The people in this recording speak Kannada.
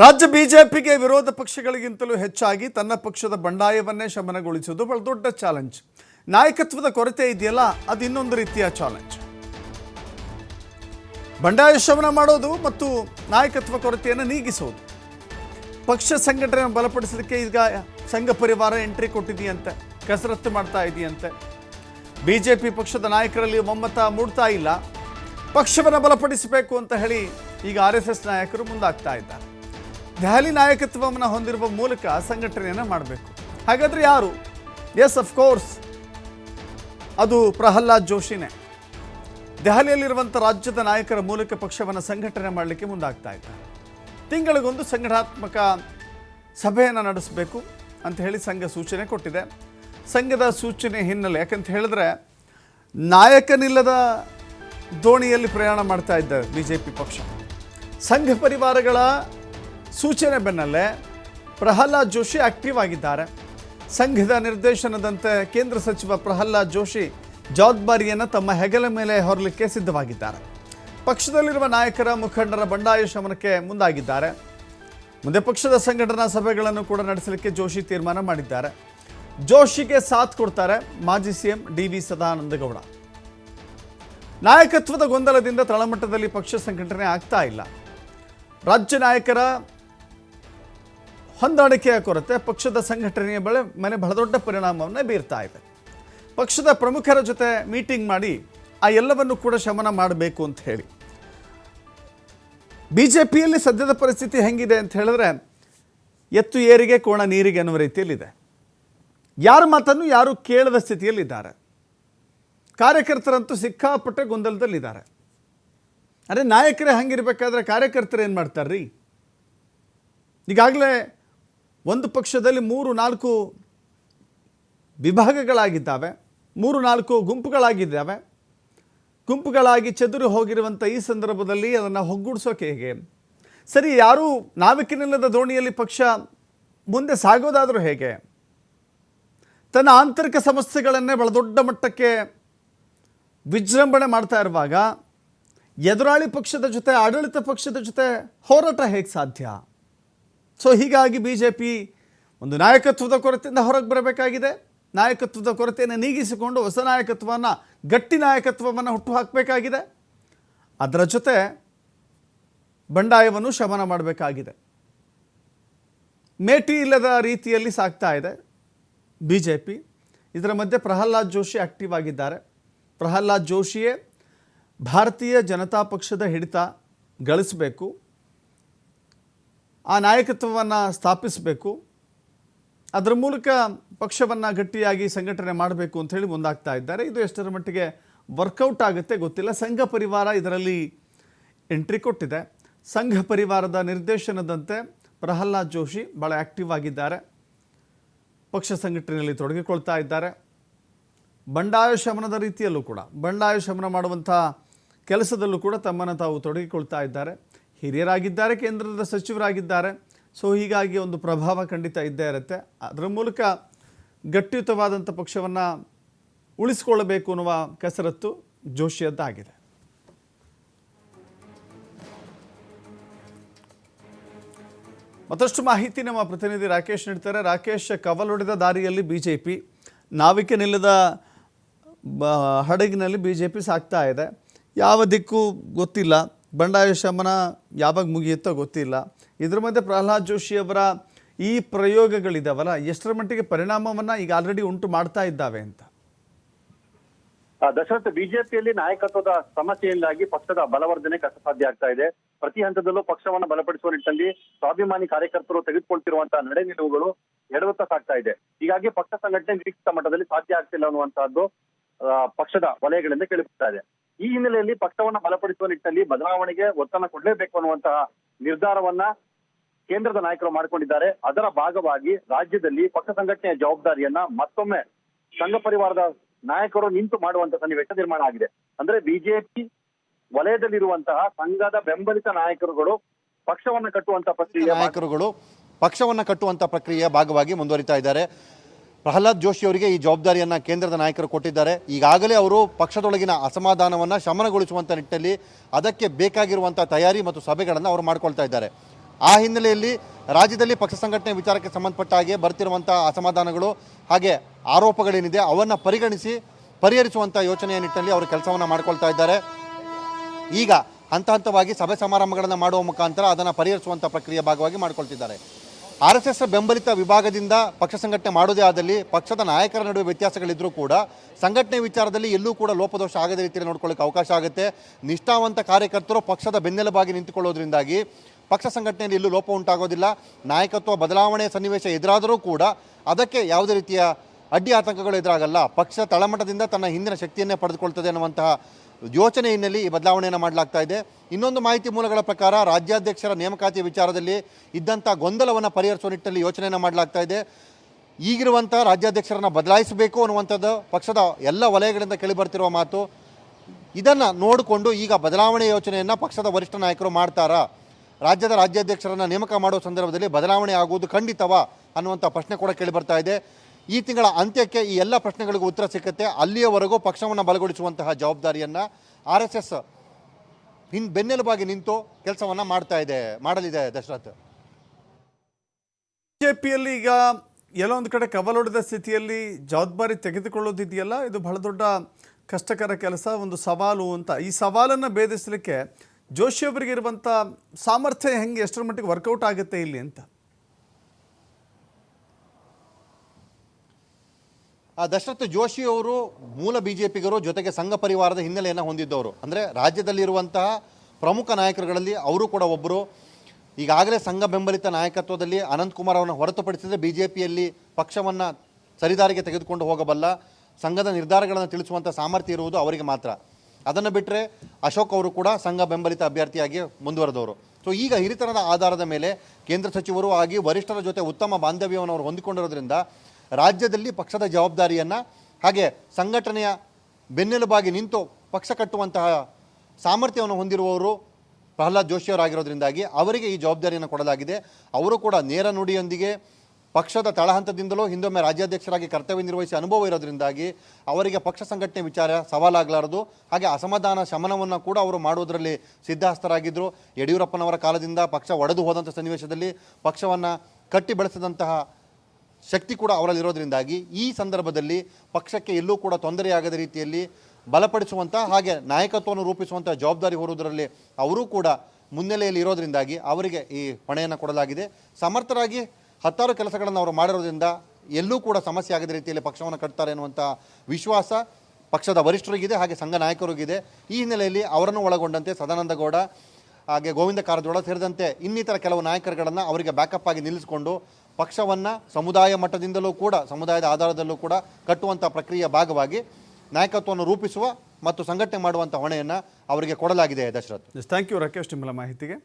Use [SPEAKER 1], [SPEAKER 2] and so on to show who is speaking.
[SPEAKER 1] ರಾಜ್ಯ ಬಿಜೆಪಿಗೆ ವಿರೋಧ ಪಕ್ಷಗಳಿಗಿಂತಲೂ ಹೆಚ್ಚಾಗಿ ತನ್ನ ಪಕ್ಷದ ಬಂಡಾಯವನ್ನೇ ಶಮನಗೊಳಿಸುವುದು ಬಹಳ ದೊಡ್ಡ ಚಾಲೆಂಜ್ ನಾಯಕತ್ವದ ಕೊರತೆ ಇದೆಯಲ್ಲ, ಅದು ಇನ್ನೊಂದು ರೀತಿಯ ಚಾಲೆಂಜ್ ಬಂಡಾಯ ಶಮನ ಮಾಡೋದು ಮತ್ತು ನಾಯಕತ್ವ ಕೊರತೆಯನ್ನು ನೀಗಿಸೋದು. ಪಕ್ಷ ಸಂಘಟನೆ ಬಲಪಡಿಸಲಿಕ್ಕೆ ಈಗ ಸಂಘ ಪರಿವಾರ ಎಂಟ್ರಿ ಕೊಟ್ಟಿದೆಯಂತೆ, ಕಸರತ್ತು ಮಾಡ್ತಾ ಇದೆಯಂತೆ. ಬಿಜೆಪಿ ಪಕ್ಷದ ನಾಯಕರಲ್ಲಿ ಒಮ್ಮತ ಮೂಡ್ತಾ ಇಲ್ಲ. ಪಕ್ಷವನ್ನು ಬಲಪಡಿಸಬೇಕು ಅಂತ ಹೇಳಿ ಈಗ ಆರ್ ನಾಯಕರು ಮುಂದಾಗ್ತಾ ಇದ್ದಾರೆ. ದೆಹಲಿ ನಾಯಕತ್ವವನ್ನು ಹೊಂದಿರುವ ಮೂಲಕ ಸಂಘಟನೆಯನ್ನು ಮಾಡಬೇಕು. ಹಾಗಾದ್ರೆ ಯಾರು? ಎಸ್ ಕೋರ್ಸ್ ಅದು ಪ್ರಹ್ಲಾದ್ ಜೋಶಿನೇ. ದೆಹಲಿಯಲ್ಲಿರುವಂಥ ರಾಜ್ಯದ ನಾಯಕರ ಮೂಲಕ ಪಕ್ಷವನ್ನು ಸಂಘಟನೆ ಮಾಡಲಿಕ್ಕೆ ಮುಂದಾಗ್ತಾ ಇದ್ದಾರೆ ತಿಂಗಳಿಗೊಂದು ಸಂಘಟನಾತ್ಮಕ ಸಭೆಯನ್ನು ನಡೆಸಬೇಕು ಅಂತ ಹೇಳಿ ಸಂಘ ಸೂಚನೆ ಕೊಟ್ಟಿದೆ. ಸಂಘದ ಸೂಚನೆ ಹಿನ್ನೆಲೆ, ಯಾಕಂತ ಹೇಳಿದ್ರೆ ನಾಯಕನಿಲ್ಲದ ದೋಣಿಯಲ್ಲಿ ಪ್ರಯಾಣ ಮಾಡ್ತಾ ಇದ್ದಾರೆ ಬಿ ಜೆ ಪಿ ಪಕ್ಷ. ಸಂಘ ಪರಿವಾರಗಳ ಸೂಚನೆ ಬೆನ್ನಲ್ಲೇ ಪ್ರಹ್ಲಾದ್ ಜೋಶಿ ಆಕ್ಟಿವ್ ಆಗಿದ್ದಾರೆ. ಸಂಘದ ನಿರ್ದೇಶನದಂತೆ ಕೇಂದ್ರ ಸಚಿವ ಪ್ರಹ್ಲಾದ್ ಜೋಶಿ ಜವಾಬ್ದಾರಿಯನ್ನು ತಮ್ಮ ಹೆಗಲ ಮೇಲೆ ಹೊರಲಿಕ್ಕೆ ಸಿದ್ಧವಾಗಿದ್ದಾರೆ. ಪಕ್ಷದಲ್ಲಿರುವ ನಾಯಕರ ಮುಖಂಡರ ಬಂಡಾಯ ಶಮನಕ್ಕೆ ಮುಂದಾಗಿದ್ದಾರೆ. ಮುಂದೆ ಪಕ್ಷದ ಸಂಘಟನಾ ಸಭೆಗಳನ್ನು ಕೂಡ ನಡೆಸಲಿಕ್ಕೆ ಜೋಶಿ ತೀರ್ಮಾನ ಮಾಡಿದ್ದಾರೆ. ಜೋಶಿಗೆ ಸಾಥ್ ಕೊಡ್ತಾರೆ ಮಾಜಿ ಸಿಎಂ ಡಿ ವಿ ಸದಾನಂದಗೌಡ. ನಾಯಕತ್ವದ ಗೊಂದಲದಿಂದ ತಳಮಟ್ಟದಲ್ಲಿ ಪಕ್ಷ ಸಂಘಟನೆ ಆಗ್ತಾ ಇಲ್ಲ. ರಾಜ್ಯ ನಾಯಕರ ಹೊಂದಾಣಿಕೆಯ ಕೊರತೆ ಪಕ್ಷದ ಸಂಘಟನೆಯ ಬಳಿ ಮನೆ ಬಹಳ ದೊಡ್ಡ ಪರಿಣಾಮವನ್ನು ಬೀರ್ತಾ ಇದೆ. ಪಕ್ಷದ ಪ್ರಮುಖರ ಜೊತೆ ಮೀಟಿಂಗ್ ಮಾಡಿ ಆ ಎಲ್ಲವನ್ನು ಕೂಡ ಶಮನ ಮಾಡಬೇಕು ಅಂತ ಹೇಳಿ. ಬಿ ಜೆ ಪಿಯಲ್ಲಿ ಸದ್ಯದ ಪರಿಸ್ಥಿತಿ ಹೆಂಗಿದೆ ಅಂತ ಹೇಳಿದ್ರೆ ಎತ್ತು ಏರಿಗೆ ಕೋಣ ನೀರಿಗೆ ಅನ್ನುವ ರೀತಿಯಲ್ಲಿದೆ. ಯಾರ ಮಾತನ್ನು ಯಾರು ಕೇಳದ ಸ್ಥಿತಿಯಲ್ಲಿದ್ದಾರೆ. ಕಾರ್ಯಕರ್ತರಂತೂ ಸಿಕ್ಕಾಪಟ್ಟೆ ಗೊಂದಲದಲ್ಲಿದ್ದಾರೆ. ಅರೆ ನಾಯಕರೇ ಹಂಗಿರ್ಬೇಕಾದ್ರೆ ಕಾರ್ಯಕರ್ತರು ಏನು ಮಾಡ್ತಾರ್ರಿ? ಈಗಾಗಲೇ ಒಂದು ಪಕ್ಷದಲ್ಲಿ ಮೂರು, ನಾಲ್ಕು ವಿಭಾಗಗಳಾಗಿದ್ದಾವೆ, ಮೂರು, ನಾಲ್ಕು ಗುಂಪುಗಳಾಗಿದ್ದಾವೆ. ಗುಂಪುಗಳಾಗಿ ಚದುರಿ ಹೋಗಿರುವಂಥ ಈ ಸಂದರ್ಭದಲ್ಲಿ ಅದನ್ನು ಒಗ್ಗೂಡಿಸೋಕೆ ಹೇಗೆ? ಸರಿ, ಯಾರೂ ನಾವಿಕಿನಿಲ್ಲದ ದೋಣಿಯಲ್ಲಿ ಪಕ್ಷ ಮುಂದೆ ಸಾಗೋದಾದರೂ ಹೇಗೆ? ತನ್ನ ಆಂತರಿಕ ಸಮಸ್ಯೆಗಳನ್ನೇ ಬಹಳ ದೊಡ್ಡ ಮಟ್ಟಕ್ಕೆ ವಿಜೃಂಭಣೆ ಮಾಡ್ತಾ ಇರುವಾಗ ಎದುರಾಳಿ ಪಕ್ಷದ ಜೊತೆ, ಆಡಳಿತ ಪಕ್ಷದ ಜೊತೆ ಹೋರಾಟ ಹೇಗೆ ಸಾಧ್ಯ? ಸೊ ಹೀಗಾಗಿ ಬಿ ಜೆ ಪಿ ಒಂದು ನಾಯಕತ್ವದ ಕೊರತೆಯಿಂದ ಹೊರಗೆ ಬರಬೇಕಾಗಿದೆ. ನಾಯಕತ್ವದ ಕೊರತೆಯನ್ನು ನೀಗಿಸಿಕೊಂಡು ಹೊಸ ನಾಯಕತ್ವವನ್ನು, ಗಟ್ಟಿ ನಾಯಕತ್ವವನ್ನು ಹುಟ್ಟು ಹಾಕಬೇಕಾಗಿದೆ ಅದರ ಜೊತೆ ಬಂಡಾಯವನ್ನು ಶಮನ ಮಾಡಬೇಕಾಗಿದೆ. ಮೇಟಿ ಇಲ್ಲದ ರೀತಿಯಲ್ಲಿ ಸಾಗ್ತಾ ಇದೆ ಬಿ ಜೆ ಪಿ ಇದರ ಮಧ್ಯೆ ಪ್ರಹ್ಲಾದ್ ಜೋಶಿ ಆಕ್ಟಿವ್ ಆಗಿದ್ದಾರೆ. ಪ್ರಹ್ಲಾದ್ ಜೋಶಿಯೇ ಭಾರತೀಯ ಜನತಾ ಪಕ್ಷದ ಹಿಡಿತ ಗಳಿಸಬೇಕು. ಆ ನಾಯಕತ್ವವನ್ನು ಸ್ಥಾಪಿಸಬೇಕು. ಅದರ ಮೂಲಕ ಪಕ್ಷವನ್ನು ಗಟ್ಟಿಯಾಗಿ ಸಂಘಟನೆ ಮಾಡಬೇಕು ಅಂತ ಮುಂದಾಗ್ತಾ ಇದ್ದಾರೆ. ಇದು ಎಷ್ಟರ ಮಟ್ಟಿಗೆ ವರ್ಕೌಟ್ ಆಗುತ್ತೆ ಗೊತ್ತಿಲ್ಲ. ಸಂಘ ಪರಿವಾರ ಇದರಲ್ಲಿ ಎಂಟ್ರಿ ಕೊಟ್ಟಿದೆ. ಸಂಘ ಪರಿವಾರದ ನಿರ್ದೇಶನದಂತೆ ಪ್ರಹ್ಲಾದ್ ಜೋಶಿ ಭಾಳ ಆ್ಯಕ್ಟಿವ್ ಆಗಿದ್ದಾರೆ. ಪಕ್ಷ ಸಂಘಟನೆಯಲ್ಲಿ ತೊಡಗಿಕೊಳ್ತಾ ಇದ್ದಾರೆ. ಬಂಡಾಯ ಶಮನದ ರೀತಿಯಲ್ಲೂ ಕೂಡ, ಬಂಡಾಯ ಶಮನ ಮಾಡುವಂಥ ಕೆಲಸದಲ್ಲೂ ಕೂಡ ತಮ್ಮನ್ನು ತಾವು ತೊಡಗಿಕೊಳ್ತಾ ಇದ್ದಾರೆ. ಹಿರಿಯರಾಗಿದ್ದಾರೆ, ಕೇಂದ್ರದ ಸಚಿವರಾಗಿದ್ದಾರೆ. ಸೊ ಹೀಗಾಗಿ ಒಂದು ಪ್ರಭಾವ ಖಂಡಿತ ಇದ್ದೇ ಇರುತ್ತೆ. ಅದರ ಮೂಲಕ ಗಟ್ಟಿಯುತವಾದಂಥ ಪಕ್ಷವನ್ನು ಉಳಿಸಿಕೊಳ್ಳಬೇಕು ಅನ್ನುವ ಕಸರತ್ತು ಜೋಶಿಯದ್ದಾಗಿದೆ. ಮತ್ತಷ್ಟು ಮಾಹಿತಿ ನಮ್ಮ ಪ್ರತಿನಿಧಿ ರಾಕೇಶ್ ನೀಡ್ತಾರೆ. ರಾಕೇಶ್ ಕವಲೊಡೆದ ದಾರಿಯಲ್ಲಿ ಬಿ ಜೆ ಪಿ ನಾವಿಕೆ ನಿಲ್ಲದ ಹಡಗಿನಲ್ಲಿ ಬಿ ಜೆ ಪಿ ಸಾಗ್ತಾ ಇದೆ. ಯಾವ ದಿಕ್ಕು ಗೊತ್ತಿಲ್ಲ. ಬಂಡಾಯ ಶಮನ ಯಾವಾಗ ಮುಗಿಯುತ್ತೋ ಗೊತ್ತಿಲ್ಲ. ಇದ್ರ ಮಧ್ಯೆ ಪ್ರಹ್ಲಾದ್ ಜೋಶಿ ಅವರ ಈ ಪ್ರಯೋಗಗಳಿದಾವಲ್ಲ, ಎಷ್ಟರ ಮಟ್ಟಿಗೆ ಪರಿಣಾಮವನ್ನು ಈಗ ಆಲ್ರೆಡಿ ಉಂಟು ಮಾಡ್ತಾ ಇದ್ದಾವೆ ಅಂತ?
[SPEAKER 2] ದಶರಥ, ಬಿಜೆಪಿಯಲ್ಲಿ ನಾಯಕತ್ವದ ಸಮಸ್ಯೆಯಿಂದಾಗಿ ಪಕ್ಷದ ಬಲವರ್ಧನೆ ಕಷ್ಟ ಸಾಧ್ಯ ಆಗ್ತಾ ಇದೆ. ಪ್ರತಿ ಹಂತದಲ್ಲೂ ಪಕ್ಷವನ್ನ ಬಲಪಡಿಸುವ ನಿಟ್ಟಿನಲ್ಲಿ ಸ್ವಾಭಿಮಾನಿ ಕಾರ್ಯಕರ್ತರು ತೆಗೆದುಕೊಳ್ತಿರುವಂತಹ ನಡೆ ನಿಲುವುಗಳು ಎಡವತ್ತ ಸಾಗ್ತಾ ಇದೆ. ಹೀಗಾಗಿ ಪಕ್ಷ ಸಂಘಟನೆ ನಿರೀಕ್ಷಿತ ಮಟ್ಟದಲ್ಲಿ ಸಾಧ್ಯ ಆಗ್ತಿಲ್ಲ ಅನ್ನುವಂತಹದ್ದು ಪಕ್ಷದ ವಲಯಗಳಿಂದ ಕೇಳಿಬರ್ತಾ ಇದೆ. ಈ ಹಿನ್ನೆಲೆಯಲ್ಲಿ ಪಕ್ಷವನ್ನ ಬಲಪಡಿಸುವ ನಿಟ್ಟಿನಲ್ಲಿ ಬದಲಾವಣೆಗೆ ಒತ್ತನ್ನು ಕೊಡಲೇಬೇಕು ಅನ್ನುವಂತಹ ನಿರ್ಧಾರವನ್ನ ಕೇಂದ್ರದ ನಾಯಕರು ಮಾಡಿಕೊಂಡಿದ್ದಾರೆ. ಅದರ ಭಾಗವಾಗಿ ರಾಜ್ಯದಲ್ಲಿ ಪಕ್ಷ ಸಂಘಟನೆಯ ಜವಾಬ್ದಾರಿಯನ್ನ ಮತ್ತೊಮ್ಮೆ ಸಂಘ ಪರಿವಾರದ ನಾಯಕರು ನಿಂತು ಮಾಡುವಂತ ಸನ್ನಿವೇಶ ನಿರ್ಮಾಣ ಆಗಿದೆ. ಅಂದ್ರೆ ಬಿಜೆಪಿ ವಲಯದಲ್ಲಿರುವಂತಹ ಸಂಘದ ಬೆಂಬಲಿತ ನಾಯಕರುಗಳು ಪಕ್ಷವನ್ನ ಕಟ್ಟುವಂತ ಪ್ರಕ್ರಿಯೆ
[SPEAKER 3] ನಾಯಕರುಗಳು ಪಕ್ಷವನ್ನ ಕಟ್ಟುವಂತ ಪ್ರಕ್ರಿಯೆಯ ಭಾಗವಾಗಿ ಮುಂದುವರಿತಾ ಇದ್ದಾರೆ. ಪ್ರಹ್ಲಾದ್ ಜೋಶಿ ಅವರಿಗೆ ಈ ಜವಾಬ್ದಾರಿಯನ್ನು ಕೇಂದ್ರದ ನಾಯಕರು ಕೊಟ್ಟಿದ್ದಾರೆ. ಈಗಾಗಲೇ ಅವರು ಪಕ್ಷದೊಳಗಿನ ಅಸಮಾಧಾನವನ್ನು ಶಮನಗೊಳಿಸುವಂತ ನಿಟ್ಟಿನಲ್ಲಿ ಅದಕ್ಕೆ ಬೇಕಾಗಿರುವಂಥ ತಯಾರಿ ಮತ್ತು ಸಭೆಗಳನ್ನು ಅವರು ಮಾಡ್ಕೊಳ್ತಾ ಇದ್ದಾರೆ. ಆ ಹಿನ್ನೆಲೆಯಲ್ಲಿ ರಾಜ್ಯದಲ್ಲಿ ಪಕ್ಷ ಸಂಘಟನೆ ವಿಚಾರಕ್ಕೆ ಸಂಬಂಧಪಟ್ಟ ಹಾಗೆ ಬರ್ತಿರುವಂಥ ಅಸಮಾಧಾನಗಳು ಹಾಗೆ ಆರೋಪಗಳೇನಿದೆ ಅವನ್ನು ಪರಿಗಣಿಸಿ ಪರಿಹರಿಸುವಂಥ ಯೋಚನೆಯ ನಿಟ್ಟಿನಲ್ಲಿ ಅವರು ಕೆಲಸವನ್ನು ಮಾಡ್ಕೊಳ್ತಾ ಇದ್ದಾರೆ. ಈಗ ಹಂತ ಹಂತವಾಗಿ ಸಭೆ ಸಮಾರಂಭಗಳನ್ನು ಮಾಡುವ ಮುಖಾಂತರ ಅದನ್ನು ಪರಿಹರಿಸುವಂಥ ಪ್ರಕ್ರಿಯೆ ಭಾಗವಾಗಿ ಮಾಡ್ಕೊಳ್ತಿದ್ದಾರೆ. ಆರ್ ಎಸ್ ಎಸ್ ಬೆಂಬಲಿತ ವಿಭಾಗದಿಂದ ಪಕ್ಷ ಸಂಘಟನೆ ಮಾಡೋದೇ ಆದಲ್ಲಿ ಪಕ್ಷದ ನಾಯಕರ ನಡುವೆ ವ್ಯತ್ಯಾಸಗಳಿದ್ರೂ ಕೂಡ ಸಂಘಟನೆ ವಿಚಾರದಲ್ಲಿ ಎಲ್ಲೂ ಕೂಡ ಲೋಪದೋಷ ಆಗದ ರೀತಿಯಲ್ಲಿ ನೋಡ್ಕೊಳ್ಳೋಕೆ ಅವಕಾಶ ಆಗುತ್ತೆ. ನಿಷ್ಠಾವಂತ ಕಾರ್ಯಕರ್ತರು ಪಕ್ಷದ ಬೆನ್ನೆಲುಬಾಗಿ ನಿಂತುಕೊಳ್ಳೋದ್ರಿಂದಾಗಿ ಪಕ್ಷ ಸಂಘಟನೆಯಲ್ಲಿ ಎಲ್ಲೂ ಲೋಪ ಉಂಟಾಗೋದಿಲ್ಲ. ನಾಯಕತ್ವ ಬದಲಾವಣೆ ಸನ್ನಿವೇಶ ಎದುರಾದರೂ ಕೂಡ ಅದಕ್ಕೆ ಯಾವುದೇ ರೀತಿಯ ಅಡ್ಡಿ ಆತಂಕಗಳು ಎದುರಾಗಲ್ಲ. ಪಕ್ಷ ತಳಮಟ್ಟದಿಂದ ತನ್ನ ಹಿಂದಿನ ಶಕ್ತಿಯನ್ನೇ ಪಡೆದುಕೊಳ್ತದೆ ಅನ್ನುವಂತಹ ಯೋಚನೆ ಹಿನ್ನೆಲೆ ಈ ಬದಲಾವಣೆಯನ್ನು ಮಾಡಲಾಗ್ತಾ ಇದೆ. ಇನ್ನೊಂದು ಮಾಹಿತಿ ಮೂಲಗಳ ಪ್ರಕಾರ ರಾಜ್ಯಾಧ್ಯಕ್ಷರ ನೇಮಕಾತಿ ವಿಚಾರದಲ್ಲಿ ಇದ್ದಂಥ ಗೊಂದಲವನ್ನು ಪರಿಹರಿಸುವ ನಿಟ್ಟಿನಲ್ಲಿ ಯೋಚನೆಯನ್ನು ಮಾಡಲಾಗ್ತಾ ಇದೆ. ಈಗಿರುವಂಥ ರಾಜ್ಯಾಧ್ಯಕ್ಷರನ್ನು ಬದಲಾಯಿಸಬೇಕು ಅನ್ನುವಂಥದ್ದು ಪಕ್ಷದ ಎಲ್ಲ ವಲಯಗಳಿಂದ ಕೇಳಿಬರ್ತಿರುವ ಮಾತು. ಇದನ್ನು ನೋಡಿಕೊಂಡು ಈಗ ಬದಲಾವಣೆ ಯೋಚನೆಯನ್ನು ಪಕ್ಷದ ವರಿಷ್ಠ ನಾಯಕರು ಮಾಡ್ತಾರಾ? ರಾಜ್ಯದ ರಾಜ್ಯಾಧ್ಯಕ್ಷರನ್ನು ನೇಮಕ ಮಾಡುವ ಸಂದರ್ಭದಲ್ಲಿ ಬದಲಾವಣೆ ಆಗುವುದು ಖಂಡಿತವಾ ಅನ್ನುವಂಥ ಪ್ರಶ್ನೆ ಕೂಡ ಕೇಳಿಬರ್ತಾ ಇದೆ. ಈ ತಿಂಗಳ ಅಂತ್ಯಕ್ಕೆ ಈ ಎಲ್ಲ ಪ್ರಶ್ನೆಗಳಿಗೂ ಉತ್ತರ ಸಿಕ್ಕತ್ತೆ. ಅಲ್ಲಿಯವರೆಗೂ ಪಕ್ಷವನ್ನು ಬಲಗೊಳಿಸುವಂತಹ ಜವಾಬ್ದಾರಿಯನ್ನು ಆರ್ ಎಸ್ ಎಸ್ ಹಿನ್ ಬೆನ್ನೆಲುಬಾಗಿ ನಿಂತು ಕೆಲಸವನ್ನು ಮಾಡ್ತಾ ಇದೆ, ಮಾಡಲಿದೆ ದಶರಥ್.
[SPEAKER 1] ಬಿಜೆಪಿಯಲ್ಲಿ ಈಗ ಎಲ್ಲೋ ಒಂದು ಕಡೆ ಕವಲೊಡೆದ ಸ್ಥಿತಿಯಲ್ಲಿ ಜವಾಬ್ದಾರಿ ತೆಗೆದುಕೊಳ್ಳೋದಿದೆಯಲ್ಲ? ಇದು ಬಹಳ ದೊಡ್ಡ ಕಷ್ಟಕರ ಕೆಲಸ, ಒಂದು ಸವಾಲು ಅಂತ. ಈ ಸವಾಲನ್ನು ಭೇದಿಸಲಿಕ್ಕೆ ಜೋಶಿಯವರಿಗೆ ಇರುವಂಥ ಸಾಮರ್ಥ್ಯ ಹೆಂಗೆ, ಎಷ್ಟರ ಮಟ್ಟಿಗೆ ವರ್ಕೌಟ್ ಆಗುತ್ತೆ ಇಲ್ಲಿ ಅಂತ?
[SPEAKER 3] ದಶರಥ ಜೋಶಿ ಅವರು ಮೂಲ ಪಿಗರು ಜೊತೆಗೆ ಸಂಘ ಪರಿವಾರದ ಹಿನ್ನೆಲೆಯನ್ನು ಹೊಂದಿದ್ದವರು. ಅಂದರೆ ರಾಜ್ಯದಲ್ಲಿರುವಂತಹ ಪ್ರಮುಖ ನಾಯಕರುಗಳಲ್ಲಿ ಅವರು ಕೂಡ ಒಬ್ಬರು ಈಗಾಗಲೇ ಸಂಘ ಬೆಂಬಲಿತ ನಾಯಕತ್ವದಲ್ಲಿ ಅನಂತಕುಮಾರ್ ಅವರನ್ನು ಹೊರತುಪಡಿಸಿದರೆ ಬಿ ಜೆ ಪಿಯಲ್ಲಿ ಪಕ್ಷವನ್ನು ಸರಿದಾರಿಗೆ ತೆಗೆದುಕೊಂಡು ಹೋಗಬಲ್ಲ, ಸಂಘದ ನಿರ್ಧಾರಗಳನ್ನು ತಿಳಿಸುವಂಥ ಸಾಮರ್ಥ್ಯ ಇರುವುದು ಅವರಿಗೆ ಮಾತ್ರ. ಅದನ್ನು ಬಿಟ್ಟರೆ ಅಶೋಕ್ ಅವರು ಕೂಡ ಸಂಘ ಬೆಂಬಲಿತ ಅಭ್ಯರ್ಥಿಯಾಗಿ ಮುಂದುವರೆದವರು. ಸೊ ಈಗ ಹಿರಿತನದ ಆಧಾರದ ಮೇಲೆ ಕೇಂದ್ರ ಸಚಿವರು ಆಗಿ ವರಿಷ್ಠರ ಜೊತೆ ಉತ್ತಮ ಬಾಂಧವ್ಯವನ್ನು ಅವರು ಹೊಂದಿಕೊಂಡಿರೋದ್ರಿಂದ ರಾಜ್ಯದಲ್ಲಿ ಪಕ್ಷದ ಜವಾಬ್ದಾರಿಯನ್ನು ಹಾಗೆ ಸಂಘಟನೆಯ ಬೆನ್ನೆಲುಬಾಗಿ ನಿಂತು ಪಕ್ಷ ಕಟ್ಟುವಂತಹ ಸಾಮರ್ಥ್ಯವನ್ನು ಹೊಂದಿರುವವರು ಪ್ರಹ್ಲಾದ್ ಜೋಶಿಯವರಾಗಿರೋದ್ರಿಂದಾಗಿ ಅವರಿಗೆ ಈ ಜವಾಬ್ದಾರಿಯನ್ನು ಕೊಡಲಾಗಿದೆ. ಅವರು ಕೂಡ ನೇರ ನುಡಿಯೊಂದಿಗೆ ಪಕ್ಷದ ತಳಹಂತದಿಂದಲೂ ಹಿಂದೊಮ್ಮೆ ರಾಜ್ಯಾಧ್ಯಕ್ಷರಾಗಿ ಕರ್ತವ್ಯ ನಿರ್ವಹಿಸಿ ಅನುಭವ ಇರೋದ್ರಿಂದಾಗಿ ಅವರಿಗೆ ಪಕ್ಷ ಸಂಘಟನೆ ವಿಚಾರ ಸವಾಲಾಗಲಾರದು. ಹಾಗೆ ಅಸಮಾಧಾನ ಶಮನವನ್ನು ಕೂಡ ಅವರು ಮಾಡುವುದರಲ್ಲಿ ಸಿದ್ಧಹಸ್ತರಾಗಿದ್ದರು ಯಡಿಯೂರಪ್ಪನವರ ಕಾಲದಿಂದ ಪಕ್ಷ ಒಡೆದು ಹೋದಂಥ ಸನ್ನಿವೇಶದಲ್ಲಿ ಪಕ್ಷವನ್ನು ಕಟ್ಟಿ ಬೆಳೆಸಿದಂತಹ ಶಕ್ತಿ ಕೂಡ ಅವರಲ್ಲಿರೋದ್ರಿಂದಾಗಿ ಈ ಸಂದರ್ಭದಲ್ಲಿ ಪಕ್ಷಕ್ಕೆ ಎಲ್ಲೂ ಕೂಡ ತೊಂದರೆಯಾಗದ ರೀತಿಯಲ್ಲಿ ಬಲಪಡಿಸುವಂಥ ಹಾಗೆ ನಾಯಕತ್ವವನ್ನು ರೂಪಿಸುವಂಥ ಜವಾಬ್ದಾರಿ ಹೊರುವುದರಲ್ಲಿ ಅವರೂ ಕೂಡ ಮುನ್ನೆಲೆಯಲ್ಲಿ ಇರೋದರಿಂದಾಗಿ ಅವರಿಗೆ ಈ ಹೊಣೆಯನ್ನು ಕೊಡಲಾಗಿದೆ. ಸಮರ್ಥರಾಗಿ ಹತ್ತಾರು ಕೆಲಸಗಳನ್ನು ಅವರು ಮಾಡಿರೋದ್ರಿಂದ ಎಲ್ಲೂ ಕೂಡ ಸಮಸ್ಯೆ ಆಗದ ರೀತಿಯಲ್ಲಿ ಪಕ್ಷವನ್ನು ಕಟ್ತಾರೆ ಎನ್ನುವಂಥ ವಿಶ್ವಾಸ ಪಕ್ಷದ ವರಿಷ್ಠರಿಗಿದೆ, ಹಾಗೆ ಸಂಘ ನಾಯಕರಿಗಿದೆ. ಈ ಹಿನ್ನೆಲೆಯಲ್ಲಿ ಅವರನ್ನು ಒಳಗೊಂಡಂತೆ ಸದಾನಂದ ಗೌಡ ಹಾಗೆ ಗೋವಿಂದ ಕಾರಜೋಳ ಸೇರಿದಂತೆ ಇನ್ನಿತರ ಕೆಲವು ನಾಯಕರುಗಳನ್ನು ಅವರಿಗೆ ಬ್ಯಾಕಪ್ ಆಗಿ ನಿಲ್ಲಿಸಿಕೊಂಡು ಪಕ್ಷವನ್ನು ಸಮುದಾಯ ಮಟ್ಟದಿಂದಲೂ ಕೂಡ, ಸಮುದಾಯದ ಆಧಾರದಲ್ಲೂ ಕೂಡ ಕಟ್ಟುವಂಥ ಪ್ರಕ್ರಿಯೆಯ ಭಾಗವಾಗಿ ನಾಯಕತ್ವವನ್ನು ರೂಪಿಸುವ ಮತ್ತು ಸಂಘಟನೆ ಮಾಡುವಂಥ ಹೊಣೆಯನ್ನು ಅವರಿಗೆ ಕೊಡಲಾಗಿದೆ ದಶರಥ್.
[SPEAKER 1] ಥ್ಯಾಂಕ್ ಯು ರಾಕೇಶ್ ನಿಮ್ಮಲ್ಲ ಮಾಹಿತಿಗೆ.